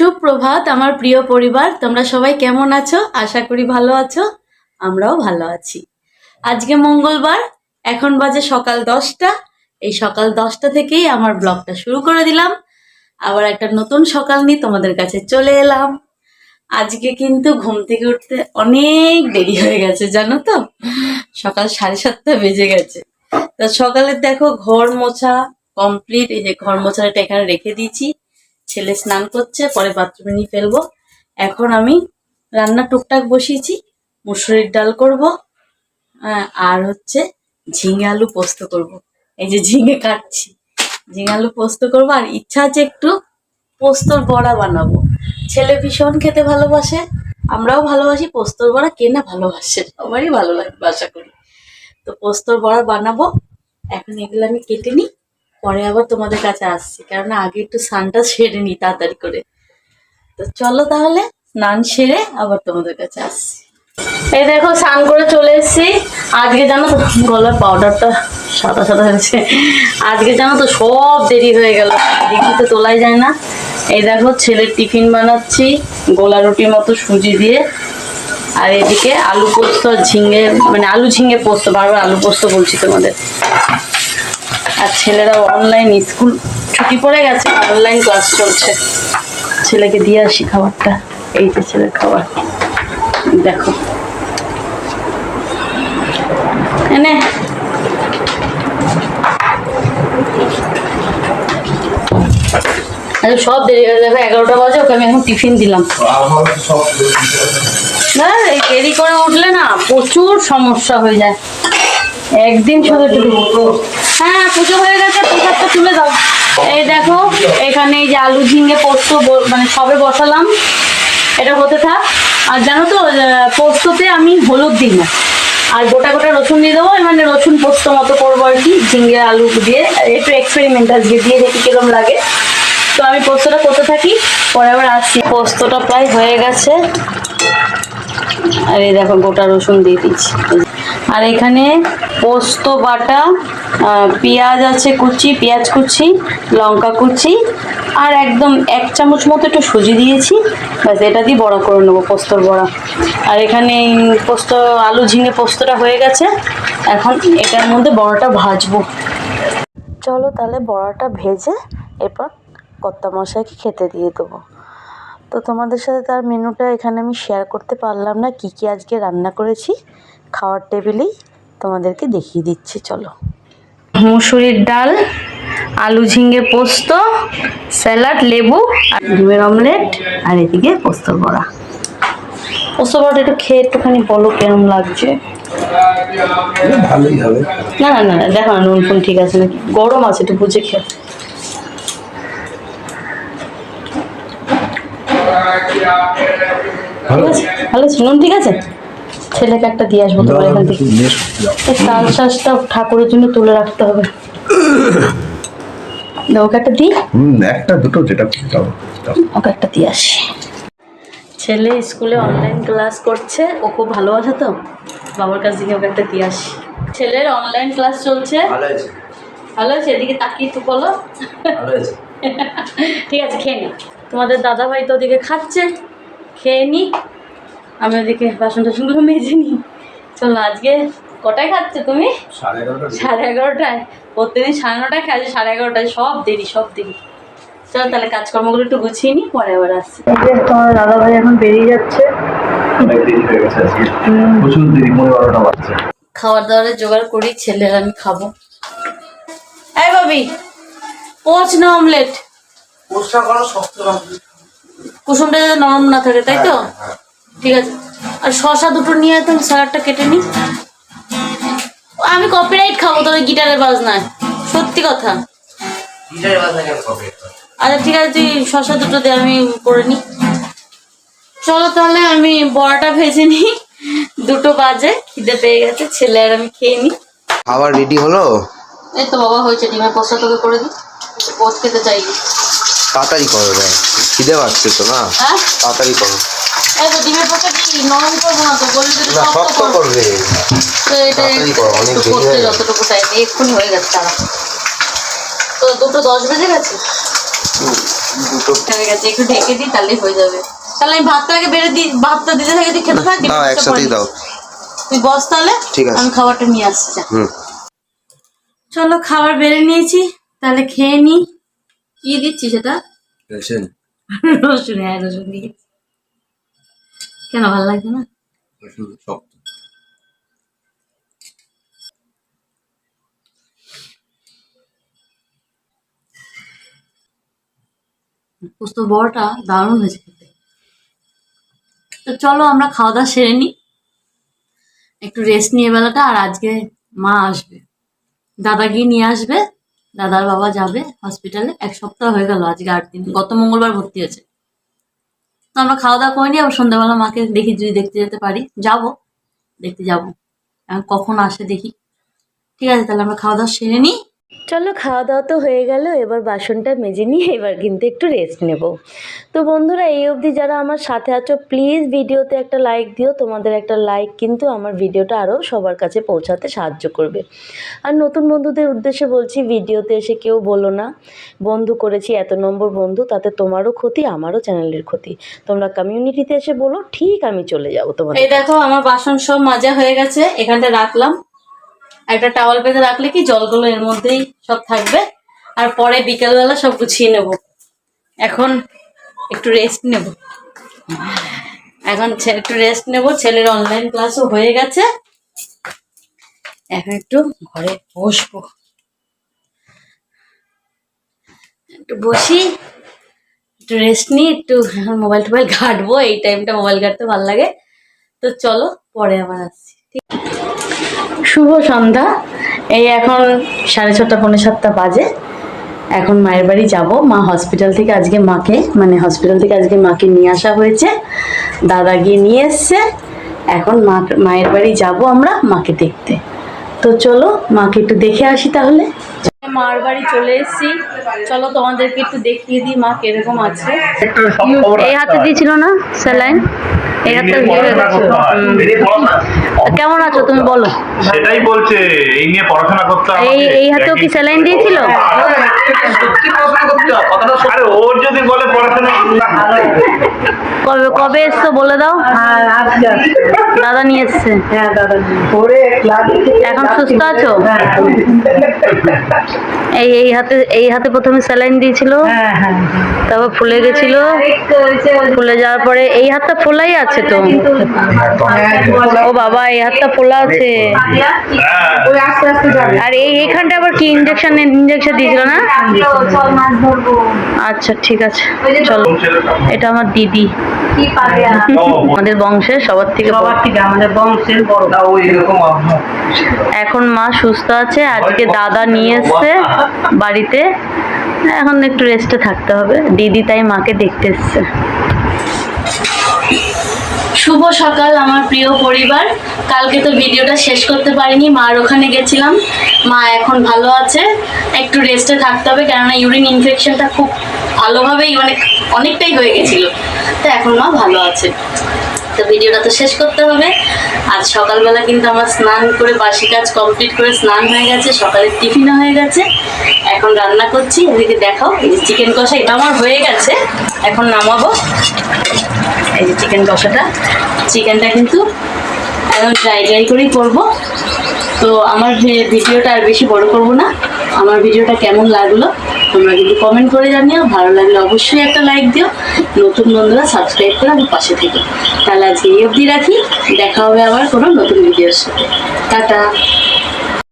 সুপ্রভাত, আমার প্রিয় পরিবার। তোমরা সবাই কেমন আছো? আশা করি ভালো আছো। আমরাও ভালো আছি। আজকে মঙ্গলবার, এখন বাজে সকাল দশটা। এই সকাল দশটা থেকেই আমার ব্লগটা শুরু করে দিলাম। আবার একটা নতুন সকাল নিয়ে তোমাদের কাছে চলে এলাম। আজকে কিন্তু ঘুম থেকে উঠতে অনেক দেরি হয়ে গেছে, জানো তো? সকাল সাড়ে সাতটা বেজে গেছে। তো সকালে দেখো ঘর মোছা কমপ্লিট এই যে ঘর মোছাটা এখানে রেখে দিয়েছি। ছেলে স্নান করছে, পরে বাথরুমে নিয়ে ফেলব। এখন আমি রান্না টুকটাক বসিয়েছি, মুসুরির ডাল করব আর হচ্ছে ঝিঙে আলু পোস্ত করব। এই যে ঝিঙে কাটছি, ঝিঙে আলু পোস্ত করব, আর ইচ্ছা আছে একটু পোস্তর বড়া বানাবো। ছেলে ভীষণ খেতে ভালোবাসে, আমরাও ভালোবাসি, পোস্তর বড়া কে না ভালোবাসে, সবারই ভালো লাগবে আশা করি। তো পোস্তর বড়া বানাবো, এখন এগুলো আমি কেটে নিই। পরে আবার তোমাদের কাছে আসছি। কেননা আগে একটু স্নানটা সেরে নিই তাড়াতাড়ি করে। তো চলো তাহলে, স্নান সেরে আবার তোমাদের কাছে আসছি। এই দেখো, স্নান করে চলে এসেছি। আজকে জানো তো, গলার পাউডারটা সাদা সাদা হয়েছে। আজকে জানো তো সব দেরি হয়ে গেল। তো তোলাই যায় না। এই দেখো, ছেলের টিফিন বানাচ্ছি, গোলা রুটির মতো সুজি দিয়ে। আর এদিকে আলু পোস্ত ঝিঙে মানে আলু ঝিঙে পোস্ত, বারবার আলু পোস্ত বলছি তোমাদের। আর ছেলেরা অনলাইন স্কুল ছুটি পড়ে গেছে অনলাইন ক্লাস চলছে। ছেলেকে দিয়ে আসি খাবারটা। এই যে ছেলের খাবার। দেখো। এনে আচ্ছা সব দেরি হয়ে দেখো এগারোটা বাজে ওকে আমি এখন টিফিন দিলাম। না এই দেরি করে উঠলে না প্রচুর সমস্যা হয়ে যায়। একদিন শুধু একটু হ্যাঁ পুজো হয়ে গেছে প্রসাদটা তুলে দাও। এই দেখো, এখানে এই যে আলু ঝিঙে, পোস্ত মানে সবে বসালাম। এটা হতে থাক। আর জানো তো পোস্ততে আমি হলুদ দিই না। আর গোটা গোটা রসুন দিয়ে দেবো মানে রসুন পোস্ত মতো করব আর কি, ঝিঙে, আলু দিয়ে। একটু এক্সপেরিমেন্ট আজকে দিয়ে দেখি কীরকম লাগে। তো আমি পোস্তটা করতে থাকি, পরে আবার আসছি। পোস্তটা প্রায় হয়ে গেছে। আর এই দেখো গোটা রসুন দিয়ে দিচ্ছি। আর এখানে পোস্ত, বাটা পেঁয়াজ আছে কুচি, পেঁয়াজ কুচি, লঙ্কা কুচি, আর একদম এক চামচ মতো একটু সুজি দিয়েছি। ব্যাস, এটা দিয়ে বড়া করে নেব, পোস্তর বড়া। আর এখানে পোস্ত, আলু ঝিঙে পোস্তটা হয়ে গেছে। এখন এটার মধ্যে বড়াটা ভাজবো। চলো তাহলে বড়াটা ভেজে এরপর কর্তা মশাইকে খেতে দিয়ে দেবো। তো তোমাদের সাথে তার মেনুটা এখানে আমি শেয়ার করতে পারলাম না কী কী আজকে রান্না করেছি। খাওয়ার টেবিলেই তোমাদেরকে দেখিয়ে দিচ্ছি চলো। মুসুরির ডাল আলু ঝিঙ্গে পোস্ত স্যালাড লেবু আর ডিমের অমলেট আর এদিকে পোস্ত বড়া। পোস্ত বড়াটা একটু খেয়ে একটুখানি বলো কেরম লাগছে? ভালোই হবে। না না না না, দেখো না নুন ফুন ঠিক আছে নাকি? গরম আছে একটু বুঝে খেয়ে। ভালো আছে? আছে। নুন ঠিক আছে? ছেলেকে একটা দিয়ে আসব তোমার এখান থেকে। তাল শ্বাসটা ঠাকুরের জন্য তুলে রাখতে হবে। ওকে একটা দিই? একটা দুটো যেটা দাও দাও। ওকে একটা দিয়ে আসি। ছেলে স্কুলে অনলাইন ক্লাস করছে ও খুব ভালোবাসে তো। বাবার কাছ থেকে ওকে একটা দিয়ে আসি। ছেলের অনলাইন ক্লাস চলছে। ভালো আছে এদিকে তাকিয়ে একটু বলো। ঠিক আছে খেয়ে নি। তোমাদের দাদা ভাই তো ওদিকে খাচ্ছে খেয়ে নি। আমি ওদিকে বাসন টাসনগুলো মেজে নিই চলো আজকে কটায় খাচ্ছে তুমি? সাড়ে এগারোটা সাড়ে এগারোটায়? প্রত্যেকদিন সাড়ে নটায় খাচ্ছে সাড়ে এগারোটায় সব দেরি সব দেরি। চলো তাহলে কাজকর্মগুলো একটু গুছিয়ে নিই পরে আবার আসছি। তোমার দাদা ভাই এখন বেরিয়ে যাচ্ছে। খাবার দাবারের জোগাড় করি ছেলের আমি খাব। এই বাবি পোচ না অমলেট পোস্টটা করো শক্ত রাখবি কুসুমটা যাতে নরম না থাকে তাই তো? ঠিক আছে। আর শশা দুটো নিয়ে তাহলে স্যালাডটা কেটে নি। আমি কপিরাইট খাব তোর ওই গিটারের বাজনায় সত্যি কথা। আচ্ছা ঠিক আছে তুই শশা দুটো দে আমি করে নি। চলো তাহলে আমি বড়াটা ভেজে নিই দুটো বাজে খিদে পেয়ে গেছে ছেলে আর আমি খেয়ে নিই খাবার রেডি হলো? এই তো বাবা হয়েছে ডিমের পোস্তা তোকে করে দিই। পোস্ত খেতে চাইলি তাড়াতাড়ি করো দেয় খিদে পাচ্ছে তো না? হ্যাঁ? তাড়াতাড়ি করো। না শক্ত করবে। তাড়াতাড়ি অনেক দেরি হয়ে গেছে। এক্ষুনি হয়ে গেছে তারা তো দুটো দশ বেজে গেছে? দুটো। হয়ে গেছে একটু ঢেকে দিই তাহলেই হয়ে যাবে। তাহলে আমি ভাতটা আগে বেড়ে দিই ভাতটা দিতে থাকি তুই খেতে থাক দাও একসাথেই দাও। তুই বস তাহলে ঠিক আছে। আমি খাবারটা নিয়ে আসছি চলো খাবার বেড়ে নিয়েছি তাহলে খেয়ে নি। কি দিচ্ছি সেটা? রসুন। রসুন হ্যাঁ রসুন দিয়ে কেন ভালো লাগছে না? রসুন শক্ত। পোস্ত বড়টা দারুণ হয়েছে খেতে। তো চলো আমরা খাওয়া দাওয়া সেরে নিই একটু রেস্ট নিয়ে বেলাটা আর আজকে মা আসবে। দাদা গিয়ে নিয়ে আসবে। দাদার বাবা যাবে হসপিটালে এক সপ্তাহ হয়ে গেল আজকে আট দিন। গত মঙ্গলবার ভর্তি হয়েছে। তো আমরা খাওয়া দাওয়া করিনি আবার সন্ধ্যাবেলা মাকে দেখি যদি দেখতে যেতে পারি। যাব, দেখতে যাব। এখন কখন আসে দেখি। ঠিক আছে, তাহলে আমরা খাওয়া দাওয়া সেরে নিই। চলো খাওয়া দাওয়া তো হয়ে গেল, এবার বাসনটা মেজে নিয়ে এবার কিন্তু একটু রেস্ট নেব। তো বন্ধুরা, এই অবধি যারা আমার সাথে আছো প্লিজ ভিডিওতে একটা লাইক দিও। তোমাদের একটা লাইক কিন্তু আমার ভিডিওটা আরও সবার কাছে পৌঁছাতে সাহায্য করবে। আর নতুন বন্ধুদের উদ্দেশ্যে বলছি, ভিডিওতে এসে কেউ বলো না, বন্ধু করেছি এত নম্বর বন্ধু, তাতে তোমারও ক্ষতি, আমারও চ্যানেলের ক্ষতি। তোমরা কমিউনিটিতে এসে বলো, ঠিক আমি চলে যাব তোমাদের এই দেখো, আমার বাসন সব মাজা হয়ে গেছে, এখানটা রাখলাম। একটা টাওয়াল পেতে রাখলে কি জলগুলো এর মধ্যেই সব থাকবে? আর পরে বিকেলবেলা সব গুছিয়ে নেব। এখন একটু রেস্ট নেব। এখন একটু রেস্ট নেব। ছেলের অনলাইন ক্লাসও হয়ে গেছে। এখন একটু ঘরে বসবো। একটু বসি, একটু রেস্ট নিই, একটু মোবাইল টোবাইল ঘাটবো। এই টাইমটা মোবাইল ঘাটতে ভালো লাগে। তো চলো, পরে আবার আসছি। ঠিক শুভ সন্ধ্যা। এই এখন সাড়ে ছটা পৌনে সাতটা বাজে। এখন মায়ের বাড়ি যাব। মা হসপিটাল থেকে আজকে মাকে মানে হসপিটাল থেকে আজকে মাকে নিয়ে আসা হয়েছে। দাদা গিয়ে নিয়ে এসছে। এখন মা মায়ের বাড়ি যাব আমরা মাকে দেখতে। তো চলো মাকে একটু দেখে আসি তাহলে। মার বাড়ি চলে এসেছি। চলো তোমাদেরকে একটু দেখিয়ে দিই মা কীরকম আছে। এই হাতে দিয়েছিল না স্যালাইন? এই হাতে কেমন আছো তুমি বলো? সেটাই বলছে এই নিয়ে পড়াশোনা করতে হবে এই এই হাতেও কি স্যালাইন দিয়েছিল? আরে ওর যদি বলে পড়াশোনা কবে কবে এসছো বলে দাও। দাদা নিয়ে এসছে। এখন সুস্থ আছো? এই এই হাতে এই হাতে প্রথমে স্যালাইন দিয়েছিল। তারপর ফুলে গেছিল। ফুলে যাওয়ার পরে এই হাতটা ফোলাই আছে তো? ও বাবা এই হাতটা ফোলা আছে। আর এই এইখানটা আবার কি ইনজেকশন ইনজেকশন দিয়েছিল না? আচ্ছা ঠিক আছে। চলো এটা আমার দিদি। আমাদের বংশের সবার থেকে বড়। ওই এরকম আবহাওয়া এখন মা সুস্থ আছে আজকে দাদা নিয়ে এসছে বাড়িতে। এখন একটু রেস্টে থাকতে হবে। দিদি তাই মাকে দেখতে এসছে। শুভ সকাল আমার প্রিয় পরিবার। কালকে তো ভিডিওটা শেষ করতে পারিনি, মার ওখানে গেছিলাম। মা এখন ভালো আছে, একটু রেস্টে থাকতে হবে, কেননা ইউরিন ইনফেকশনটা খুব ভালোভাবেই অনেক অনেকটাই হয়ে গেছিল। তো এখন মা ভালো আছে। তো ভিডিওটা তো শেষ করতে হবে। আজ সকালবেলা কিন্তু আমার স্নান করে বাসি কাজ কমপ্লিট করে স্নান হয়ে গেছে, সকালের টিফিনও হয়ে গেছে। এখন রান্না করছি, এদিকে দেখাও চিকেন কষা এটা আমার হয়ে গেছে। এখন নামাবো। এই যে চিকেন কষাটা। চিকেনটা কিন্তু একদম ড্রাই ড্রাই করেই করব। তো আমার ভিডিওটা আর বেশি বড় করব না, আমার ভিডিওটা কেমন লাগল, তোমরা কিন্তু কমেন্ট করে জানিও। ভালো লাগলে অবশ্যই একটা লাইক দিও। নতুন বন্ধুরা সাবস্ক্রাইব করে আমার পাশে থেকে। তাহলে আজকে এই অবধি রাখি। দেখা হবে আবার কোনো নতুন ভিডিওর সাথে। টাটা।